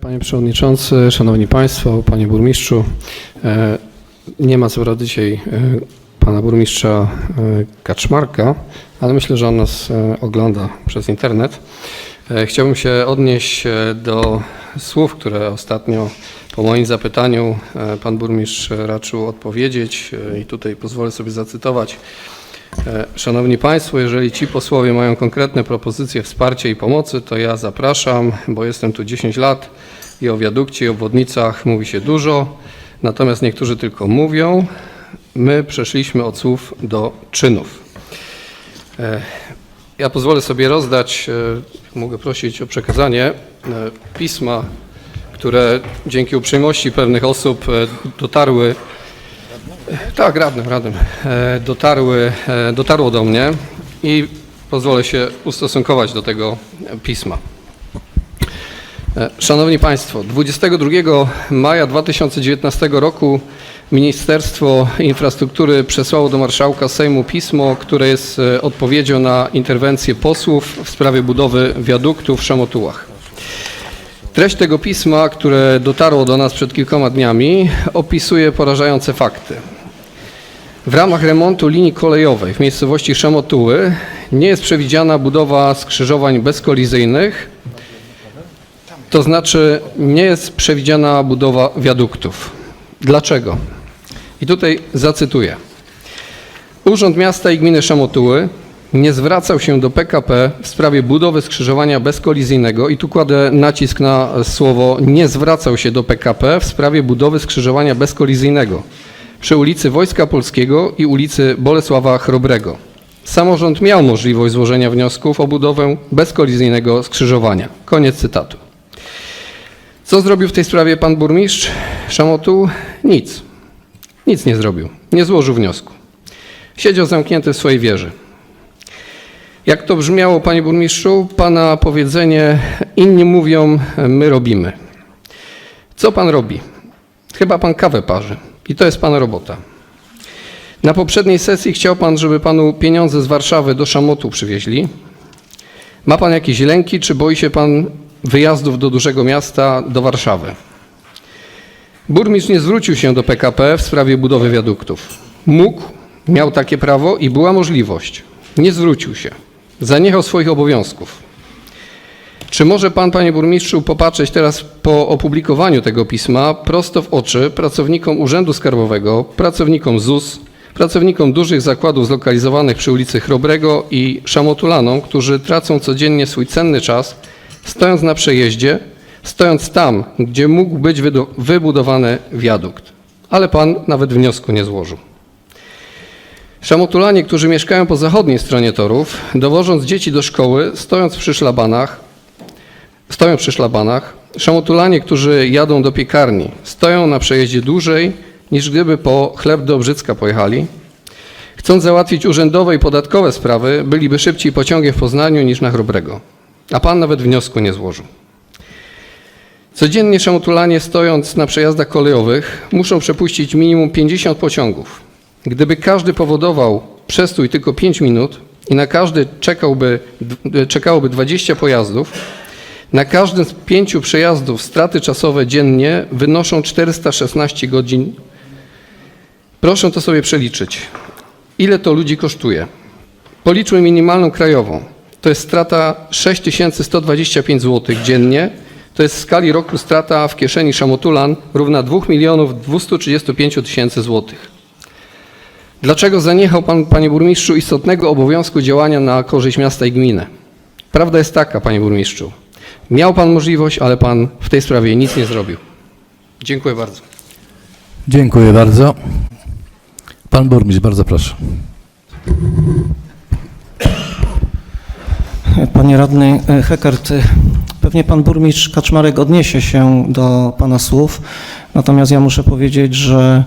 Panie Przewodniczący, Szanowni Państwo, Panie Burmistrzu. e, Nie ma co prawda dzisiaj e, Pana Burmistrza e, Kaczmarka, ale myślę, że on nas ogląda przez internet. Chciałbym się odnieść do słów, które ostatnio po moim zapytaniu Pan Burmistrz raczył odpowiedzieć i tutaj pozwolę sobie zacytować. E, Szanowni Państwo, jeżeli ci posłowie mają konkretne propozycje wsparcia i pomocy, to ja zapraszam, bo jestem tu 10 lat i o wiadukcie i obwodnicach mówi się dużo, natomiast niektórzy tylko mówią. My przeszliśmy od słów do czynów. E, Ja pozwolę sobie rozdać, e, mogę prosić o przekazanie pisma, które dzięki uprzejmości pewnych osób dotarły tak, radnym, radnym. E, Dotarły, e, dotarło do mnie i pozwolę się ustosunkować do tego pisma. E, Szanowni Państwo, 22 maja 2019 roku Ministerstwo Infrastruktury przesłało do marszałka Sejmu pismo, które jest odpowiedzią na interwencję posłów w sprawie budowy wiaduktu w Szamotułach. Treść tego pisma, które dotarło do nas przed kilkoma dniami, opisuje porażające fakty. W ramach remontu linii kolejowej w miejscowości Szamotuły nie jest przewidziana budowa skrzyżowań bezkolizyjnych, to znaczy nie jest przewidziana budowa wiaduktów. Dlaczego? I tutaj zacytuję. Urząd Miasta i Gminy Szamotuły nie zwracał się do PKP w sprawie budowy skrzyżowania bezkolizyjnego i tu kładę nacisk na słowo nie zwracał się do PKP w sprawie budowy skrzyżowania bezkolizyjnego przy ulicy Wojska Polskiego i ulicy Bolesława Chrobrego. Samorząd miał możliwość złożenia wniosków o budowę bezkolizyjnego skrzyżowania. Koniec cytatu. Co zrobił w tej sprawie pan burmistrz Szamotu? Nic. Nic nie zrobił. Nie złożył wniosku. Siedział zamknięty w swojej wieży. Jak to brzmiało, panie burmistrzu? Pana powiedzenie, inni mówią, my robimy. Co pan robi? Chyba pan kawę parzy. I to jest pana robota. Na poprzedniej sesji chciał pan, żeby panu pieniądze z Warszawy do Szamotu przywieźli. Ma pan jakieś lęki, czy boi się pan wyjazdów do dużego miasta, do Warszawy? Burmistrz nie zwrócił się do PKP w sprawie budowy wiaduktów. Mógł, miał takie prawo i była możliwość. Nie zwrócił się. Zaniechał swoich obowiązków. Czy może pan, panie burmistrzu, popatrzeć teraz po opublikowaniu tego pisma prosto w oczy pracownikom Urzędu Skarbowego, pracownikom ZUS, pracownikom dużych zakładów zlokalizowanych przy ulicy Chrobrego i Szamotulanom, którzy tracą codziennie swój cenny czas, stojąc na przejeździe, stojąc tam, gdzie mógł być wybudowany wiadukt. Ale pan nawet wniosku nie złożył. Szamotulanie, którzy mieszkają po zachodniej stronie torów, dowożąc dzieci do szkoły, stojąc przy szlabanach, stoją przy szlabanach. Szamotulanie, którzy jadą do piekarni, stoją na przejeździe dłużej, niż gdyby po chleb do Brzycka pojechali. Chcąc załatwić urzędowe i podatkowe sprawy, byliby szybciej pociągiem w Poznaniu niż na Chrobrego. A pan nawet wniosku nie złożył. Codziennie szamotulanie, stojąc na przejazdach kolejowych, muszą przepuścić minimum 50 pociągów. Gdyby każdy powodował przestój tylko 5 minut i na każdy czekałby, d- czekałoby 20 pojazdów, na każdym z pięciu przejazdów straty czasowe dziennie wynoszą 416 godzin. Proszę to sobie przeliczyć. Ile to ludzi kosztuje? Policzmy minimalną krajową. To jest strata 6125 zł dziennie. To jest w skali roku strata w kieszeni Szamotulan równa 2 milionów 235 tysięcy złotych. Dlaczego zaniechał Pan, Panie Burmistrzu, istotnego obowiązku działania na korzyść miasta i gminy? Prawda jest taka, Panie Burmistrzu. Miał Pan możliwość, ale Pan w tej sprawie nic nie zrobił. Dziękuję bardzo. Dziękuję bardzo. Pan burmistrz, bardzo proszę. Panie radny e, Hekert, e, pewnie pan burmistrz Kaczmarek odniesie się do pana słów, natomiast ja muszę powiedzieć, że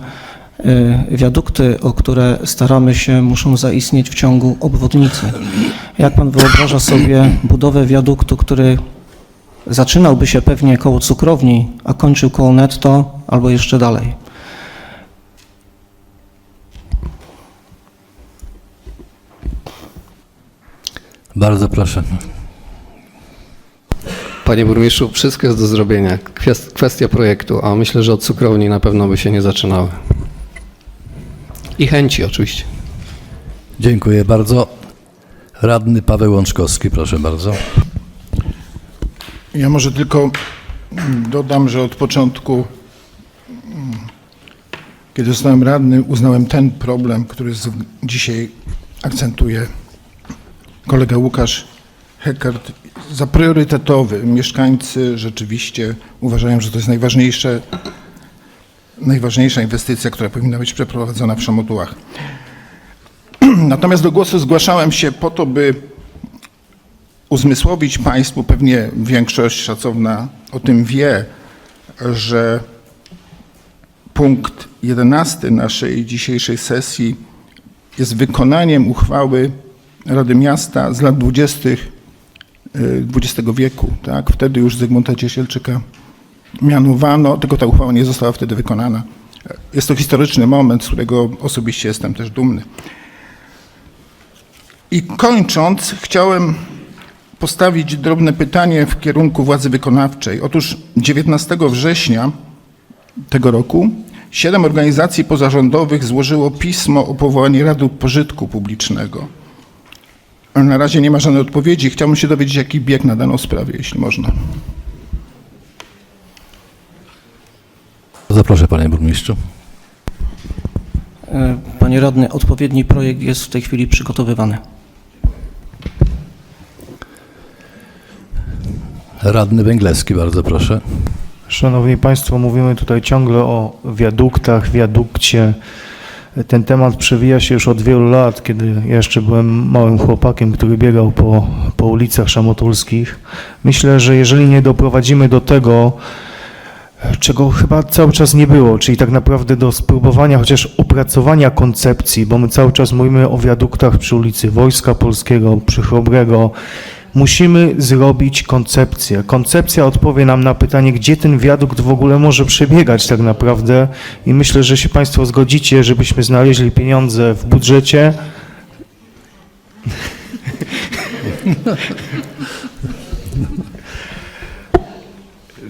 e, wiadukty, o które staramy się, muszą zaistnieć w ciągu obwodnicy. Jak pan wyobraża sobie budowę wiaduktu, który zaczynałby się pewnie koło cukrowni, a kończył koło netto albo jeszcze dalej? Bardzo proszę. Panie burmistrzu, wszystko jest do zrobienia. Kwest- Kwestia projektu, a myślę, że od cukrowni na pewno by się nie zaczynały. I chęci oczywiście. Dziękuję bardzo. Radny Paweł Łączkowski, proszę bardzo. Ja może tylko mm, dodam, że od początku, mm, kiedy zostałem radny, uznałem ten problem, który dzisiaj akcentuje kolega Łukasz Hekert, za priorytetowy. Mieszkańcy rzeczywiście uważają, że to jest najważniejsze, najważniejsza inwestycja, która powinna być przeprowadzona w Szamotułach. Natomiast do głosu zgłaszałem się po to, by uzmysłowić Państwu, pewnie większość szacowna o tym wie, że punkt 11 naszej dzisiejszej sesji jest wykonaniem uchwały Rady Miasta z lat 20. y, XX wieku. Tak? Wtedy już Zygmunta Ciesielczyka mianowano, tylko ta uchwała nie została wtedy wykonana. Jest to historyczny moment, z którego osobiście jestem też dumny. I kończąc, chciałem postawić drobne pytanie w kierunku władzy wykonawczej. Otóż 19 września tego roku siedem organizacji pozarządowych złożyło pismo o powołanie Rady Pożytku Publicznego. Na razie nie ma żadnej odpowiedzi. Chciałbym się dowiedzieć, jaki bieg na daną sprawę, jeśli można. Zaproszę panie burmistrzu. E, Panie radny, odpowiedni projekt jest w tej chwili przygotowywany. Radny Węglewski, bardzo proszę. Szanowni Państwo, mówimy tutaj ciągle o wiaduktach, wiadukcie. Ten temat przewija się już od wielu lat, kiedy ja jeszcze byłem małym chłopakiem, który biegał po, po ulicach szamotulskich. Myślę, że jeżeli nie doprowadzimy do tego, czego chyba cały czas nie było, czyli tak naprawdę do spróbowania chociaż opracowania koncepcji, bo my cały czas mówimy o wiaduktach przy ulicy Wojska Polskiego, przy Chrobrego. Musimy zrobić koncepcję. Koncepcja odpowie nam na pytanie, gdzie ten wiadukt w ogóle może przebiegać tak naprawdę i myślę, że się Państwo zgodzicie, żebyśmy znaleźli pieniądze w budżecie.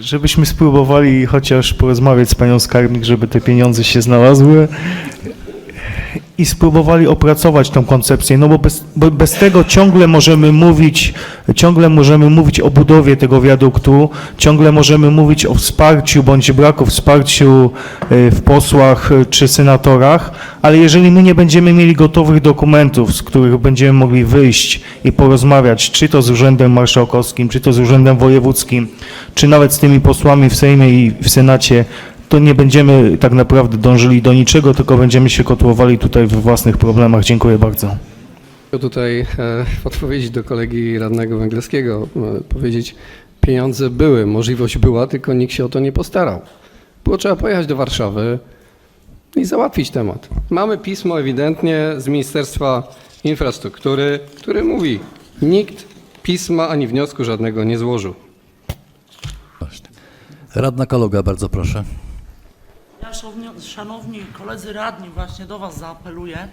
żebyśmy spróbowali chociaż porozmawiać z panią skarbnik, żeby te pieniądze się znalazły i spróbowali opracować tą koncepcję, no bo bez, bo bez tego ciągle możemy mówić, ciągle możemy mówić o budowie tego wiaduktu, ciągle możemy mówić o wsparciu bądź braku wsparciu e, w posłach e, czy senatorach, ale jeżeli my nie będziemy mieli gotowych dokumentów, z których będziemy mogli wyjść i porozmawiać, czy to z Urzędem Marszałkowskim, czy to z Urzędem Wojewódzkim, czy nawet z tymi posłami w Sejmie i w Senacie, to nie będziemy tak naprawdę dążyli do niczego, tylko będziemy się kotłowali tutaj we własnych problemach. Dziękuję bardzo. Chciałbym tutaj e, w odpowiedzi do kolegi radnego Węgleskiego e, powiedzieć, pieniądze były, możliwość była, tylko nikt się o to nie postarał. Było trzeba pojechać do Warszawy i załatwić temat. Mamy pismo ewidentnie z Ministerstwa Infrastruktury, które mówi, nikt pisma ani wniosku żadnego nie złożył. Radna Kaloga, bardzo proszę. Ja, szanowni, szanowni koledzy radni, właśnie do Was zaapeluję.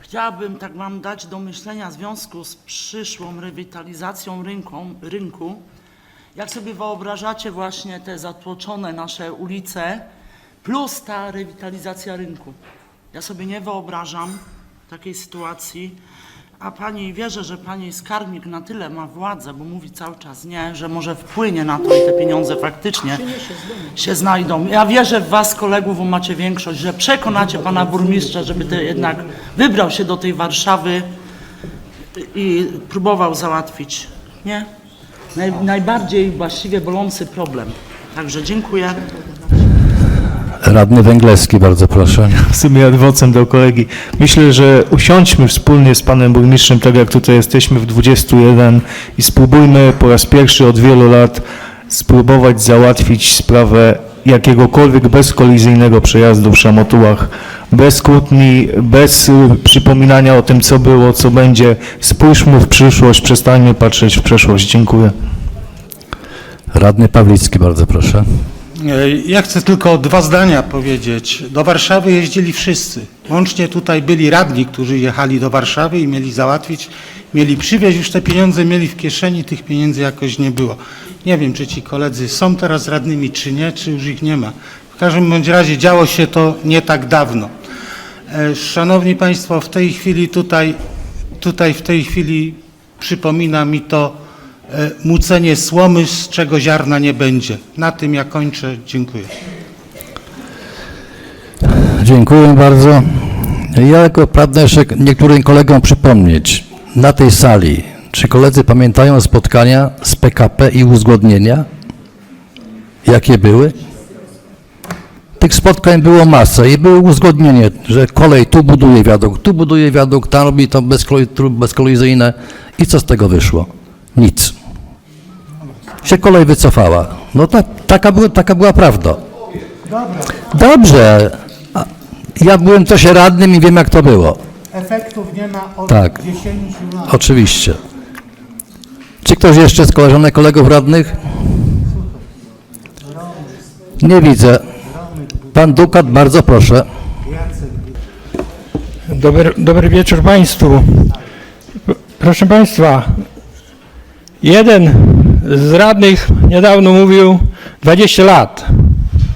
Chciałabym tak Wam dać do myślenia w związku z przyszłą rewitalizacją rynką, rynku. Jak sobie wyobrażacie właśnie te zatłoczone nasze ulice plus ta rewitalizacja rynku? Ja sobie nie wyobrażam takiej sytuacji, a Pani wierzę, że Pani skarbnik na tyle ma władzę, bo mówi cały czas nie, że może wpłynie na to i te pieniądze faktycznie się znajdą. Ja wierzę w Was, kolegów, bo macie większość, że przekonacie Pana burmistrza, żeby te jednak wybrał się do tej Warszawy i próbował załatwić, nie? Naj, najbardziej właściwie bolący problem. Także dziękuję. Radny Węglewski, bardzo proszę. w sumie adwocem do kolegi. Myślę, że usiądźmy wspólnie z panem burmistrzem, tak jak tutaj jesteśmy w 21 i spróbujmy po raz pierwszy od wielu lat spróbować załatwić sprawę jakiegokolwiek bezkolizyjnego przejazdu w Szamotułach, bez kłótni, bez przypominania o tym, co było, co będzie. Spójrzmy w przyszłość, przestańmy patrzeć w przeszłość. Dziękuję. Radny Pawlicki, bardzo proszę. E, Ja chcę tylko dwa zdania powiedzieć. Do Warszawy jeździli wszyscy. Łącznie tutaj byli radni, którzy jechali do Warszawy i mieli załatwić, mieli przywieźć już te pieniądze, mieli w kieszeni, tych pieniędzy jakoś nie było. Nie wiem, czy ci koledzy są teraz radnymi, czy nie, czy już ich nie ma. W każdym bądź razie działo się to nie tak dawno. E, Szanowni Państwo, w tej chwili tutaj, tutaj w tej chwili przypomina mi to mucenie słomy, z czego ziarna nie będzie. Na tym ja kończę. Dziękuję. Dziękuję bardzo. Ja jako pragnę jeszcze niektórym kolegom przypomnieć, na tej sali, czy koledzy pamiętają spotkania z PKP i uzgodnienia? Jakie były? Tych spotkań było masę i było uzgodnienie, że kolej tu buduje wiadukt, tu buduje wiadukt, tam robi to bezkolizyjne. I co z tego wyszło? Nic. Się kolej wycofała. No ta, taka, była, taka była prawda. Dobrze. A Ja byłem też radnym i wiem, jak to było. Efektów nie ma od Tak. 10 lat. Oczywiście. Czy ktoś jeszcze z koleżanek, kolegów radnych? Nie widzę. Pan Dukat, bardzo proszę. Dobry, dobry wieczór Państwu. Proszę Państwa, jeden z radnych niedawno mówił 20 lat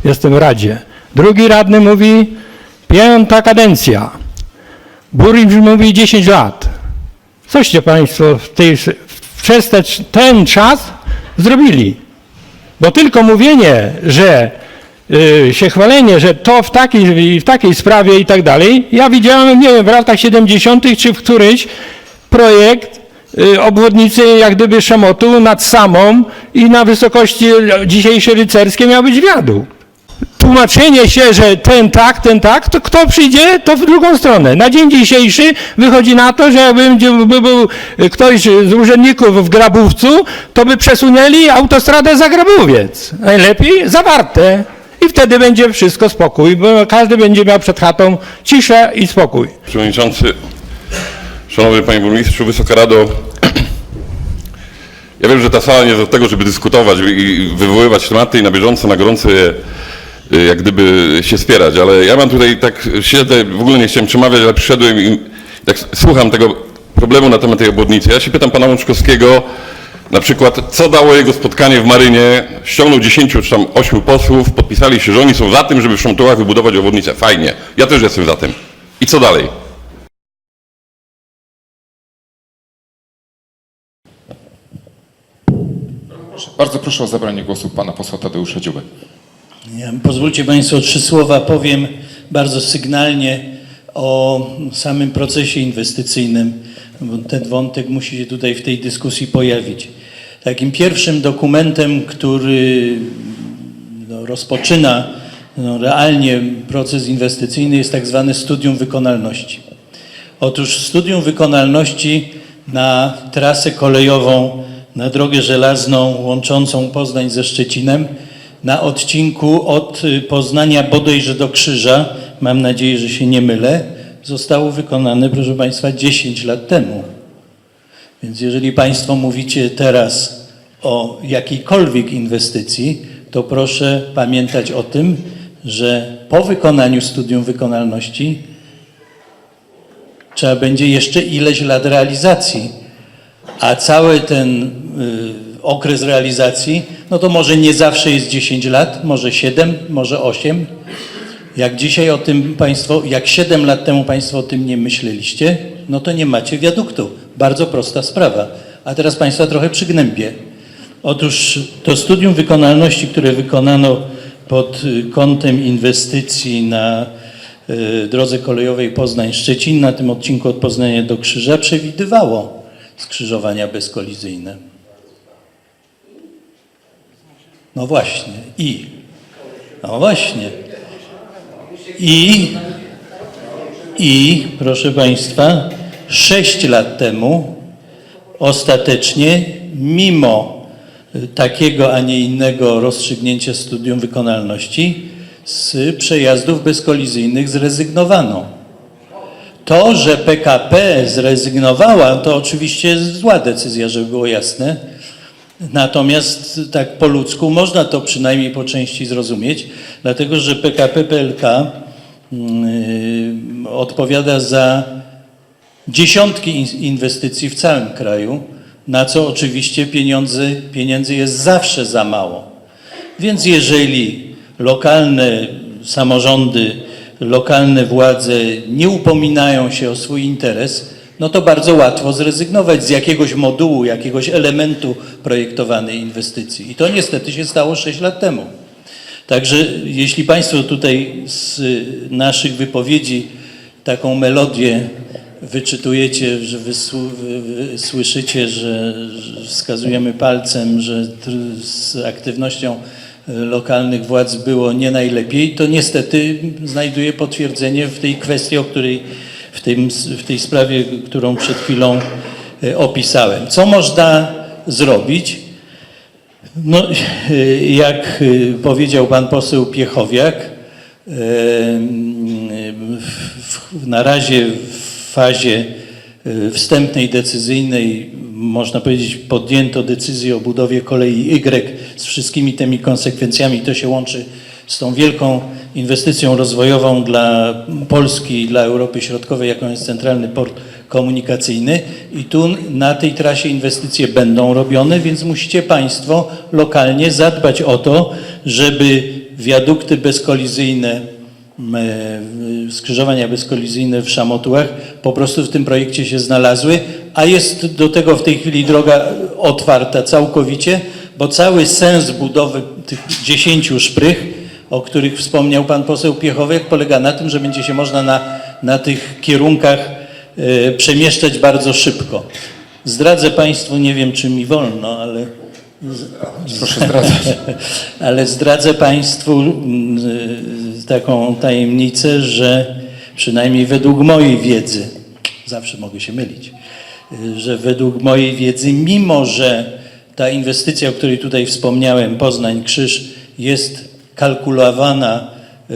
jestem w Radzie. Drugi radny mówi piąta kadencja. Burmistrz mówi 10 lat. Coście Państwo w tej, przez te, ten czas zrobili? Bo tylko mówienie, że y, się chwalenie, że to w takiej, w takiej sprawie i tak dalej, ja widziałem, nie wiem, w latach 70. czy w któryś projekt obwodnicy jak gdyby Szamotu nad Samą i na wysokości dzisiejszej rycerskie miał być wiadukt tłumaczenie się, że ten tak, ten tak, to kto przyjdzie, to w drugą stronę. Na dzień dzisiejszy wychodzi na to, że jakby by był ktoś z urzędników w Grabówcu, to by przesunęli autostradę za Grabowiec. Najlepiej zawarte. I wtedy będzie wszystko spokój, bo każdy będzie miał przed chatą ciszę i spokój. Przewodniczący, Szanowny Panie Burmistrzu, Wysoka Rado. Ja wiem, że ta sala nie jest do tego, żeby dyskutować i wywoływać tematy i na bieżąco, na gorąco je y, jak gdyby się spierać, ale ja mam tutaj tak, siedzę, w ogóle nie chciałem przemawiać, ale przyszedłem i tak słucham tego problemu na temat tej obwodnicy. Ja się pytam Pana Łączkowskiego, na przykład, co dało jego spotkanie w Marynie, ściągnął 10 czy tam 8 posłów, podpisali się, że oni są za tym, żeby w Szomtołach wybudować obwodnicę. Fajnie, ja też jestem za tym. I co dalej? Bardzo proszę o zabranie głosu pana posła Tadeusza Dziubę. Ja, pozwólcie Państwo, trzy słowa powiem bardzo sygnalnie o samym procesie inwestycyjnym, ten wątek musi się tutaj w tej dyskusji pojawić. Takim pierwszym dokumentem, który no, rozpoczyna no, realnie proces inwestycyjny jest tak zwane studium wykonalności. Otóż studium wykonalności na trasę kolejową, na drogę żelazną łączącą Poznań ze Szczecinem, na odcinku od y, Poznania bodajże do Krzyża, mam nadzieję, że się nie mylę, zostało wykonane, proszę Państwa, 10 lat temu. Więc jeżeli Państwo mówicie teraz o jakiejkolwiek inwestycji, to proszę pamiętać o tym, że po wykonaniu studium wykonalności trzeba będzie jeszcze ileś lat realizacji, a cały ten y, okres realizacji, no to może nie zawsze jest 10 lat, może 7, może 8. Jak dzisiaj o tym Państwo, jak 7 lat temu Państwo o tym nie myśleliście, no to nie macie wiaduktu. Bardzo prosta sprawa. A teraz Państwa trochę przygnębię. Otóż to studium wykonalności, które wykonano pod y, kątem inwestycji na y, drodze kolejowej Poznań-Szczecin, na tym odcinku od Poznania do Krzyża, przewidywało skrzyżowania bezkolizyjne. No właśnie. I. No właśnie. I. I, proszę Państwa, sześć lat temu ostatecznie, mimo takiego, a nie innego rozstrzygnięcia studium wykonalności, z przejazdów bezkolizyjnych zrezygnowano. To, że PKP zrezygnowała, to oczywiście jest zła decyzja, żeby było jasne, Natomiast tak po ludzku można to przynajmniej po części zrozumieć, dlatego że PKP PLK mm, odpowiada za dziesiątki in- inwestycji w całym kraju, na co oczywiście pieniądze, pieniędzy jest zawsze za mało. Więc jeżeli lokalne samorządy, lokalne władze nie upominają się o swój interes, no to bardzo łatwo zrezygnować z jakiegoś modułu, jakiegoś elementu projektowanej inwestycji. I to niestety się stało 6 lat temu. Także jeśli Państwo tutaj z naszych wypowiedzi taką melodię wyczytujecie, że słyszycie, że, wskazujemy palcem, że z aktywnością lokalnych władz było nie najlepiej, to niestety znajduje potwierdzenie w tej kwestii, o której w, tym, w tej sprawie, którą przed chwilą e, opisałem. Co można zrobić? No, y, jak y, powiedział pan poseł Piechowiak, na razie w fazie wstępnej, decyzyjnej, można powiedzieć, podjęto decyzję o budowie kolei Y z wszystkimi tymi konsekwencjami. To się łączy z tą wielką inwestycją rozwojową dla Polski i dla Europy Środkowej, jaką jest Centralny Port Komunikacyjny. I tu na tej trasie inwestycje będą robione, więc musicie Państwo lokalnie zadbać o to, żeby wiadukty bezkolizyjne, e, skrzyżowania bezkolizyjne w Szamotułach po prostu w tym projekcie się znalazły, a jest do tego w tej chwili droga otwarta całkowicie, bo cały sens budowy tych dziesięciu szprych, o których wspomniał pan poseł Piechowiak, polega na tym, że będzie się można na, na tych kierunkach e, przemieszczać bardzo szybko. Zdradzę Państwu, nie wiem czy mi wolno, ale Proszę zdradzać. ale zdradzę Państwu y, taką tajemnicę, że przynajmniej według mojej wiedzy, zawsze mogę się mylić, y, że według mojej wiedzy, mimo że ta inwestycja, o której tutaj wspomniałem, Poznań Krzyż, jest kalkulowana y,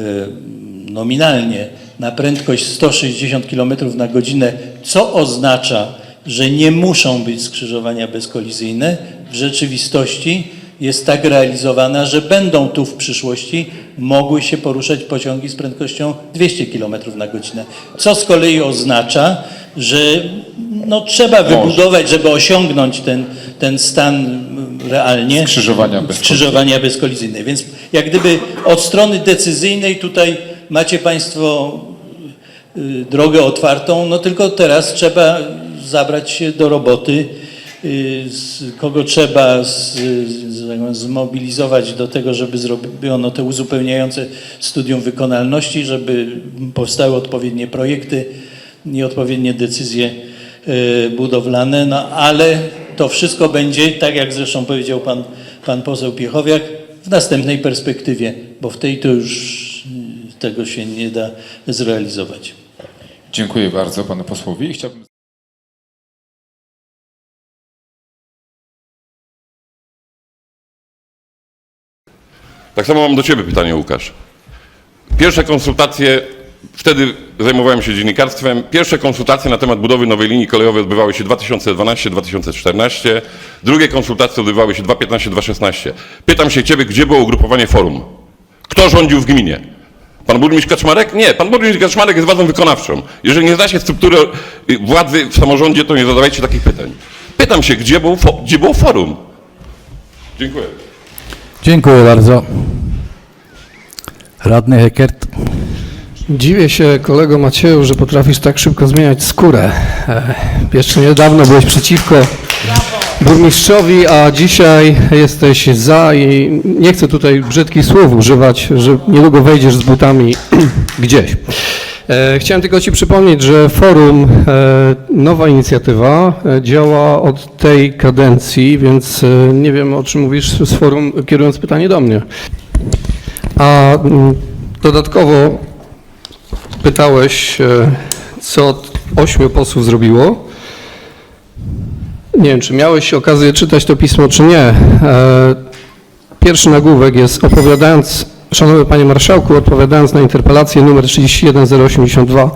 nominalnie na prędkość 160 km na godzinę, co oznacza, że nie muszą być skrzyżowania bezkolizyjne, w rzeczywistości jest tak realizowana, że będą tu w przyszłości mogły się poruszać pociągi z prędkością 200 km na godzinę. Co z kolei oznacza, że no, trzeba wybudować, żeby osiągnąć ten, ten stan realnie Skrzyżowania bezkolizyjne. skrzyżowania bezkolizyjne. Więc jak gdyby od strony decyzyjnej tutaj macie Państwo y, drogę otwartą, no tylko teraz trzeba zabrać się do roboty, y, kogo trzeba z, z, zmobilizować do tego, żeby zrobiono te uzupełniające studium wykonalności, żeby powstały odpowiednie projekty i odpowiednie decyzje y, budowlane, no ale to wszystko będzie, tak jak zresztą powiedział pan, pan poseł Piechowiak, w następnej perspektywie, bo w tej to już y, tego się nie da zrealizować. Dziękuję bardzo panu posłowi. Chciałbym Tak samo mam do Ciebie pytanie, Łukasz. Pierwsze konsultacje, wtedy zajmowałem się dziennikarstwem, pierwsze konsultacje na temat budowy nowej linii kolejowej odbywały się 2012-2014, drugie konsultacje odbywały się 2015-2016. Pytam się Ciebie, gdzie było ugrupowanie forum? Kto rządził w gminie? Pan burmistrz Kaczmarek? Nie, pan burmistrz Kaczmarek jest władzą wykonawczą. Jeżeli nie znacie struktury władzy w samorządzie, to nie zadawajcie takich pytań. Pytam się, gdzie było, fo- gdzie było forum? Dziękuję. Dziękuję bardzo. Radny Heckert. Dziwię się kolego Macieju, że potrafisz tak szybko zmieniać skórę. E, Jeszcze niedawno byłeś przeciwko burmistrzowi, a dzisiaj jesteś za i nie chcę tutaj brzydkich słów używać, że niedługo wejdziesz z butami gdzieś. E, Chciałem tylko Ci przypomnieć, że forum, e, nowa inicjatywa, działa od tej kadencji, więc nie wiem o czym mówisz z forum, kierując pytanie do mnie. A mm, dodatkowo pytałeś, e, co ośmiu posłów zrobiło. Nie wiem, czy miałeś okazję czytać to pismo, czy nie. E, Pierwszy nagłówek jest opowiadając, szanowny panie marszałku, odpowiadając na interpelację numer 31082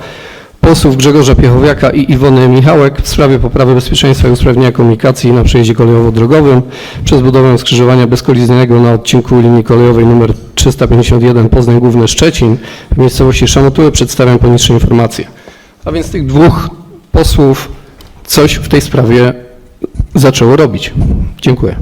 posłów Grzegorza Piechowiaka i Iwony Michałek w sprawie poprawy bezpieczeństwa i usprawnienia komunikacji na przejeździe kolejowo-drogowym przez budowę skrzyżowania bezkolizyjnego na odcinku linii kolejowej nr 351 Poznań Główny Szczecin w miejscowości Szamotuły przedstawiam poniższe informacje. A więc tych dwóch posłów coś w tej sprawie zaczęło robić. Dziękuję.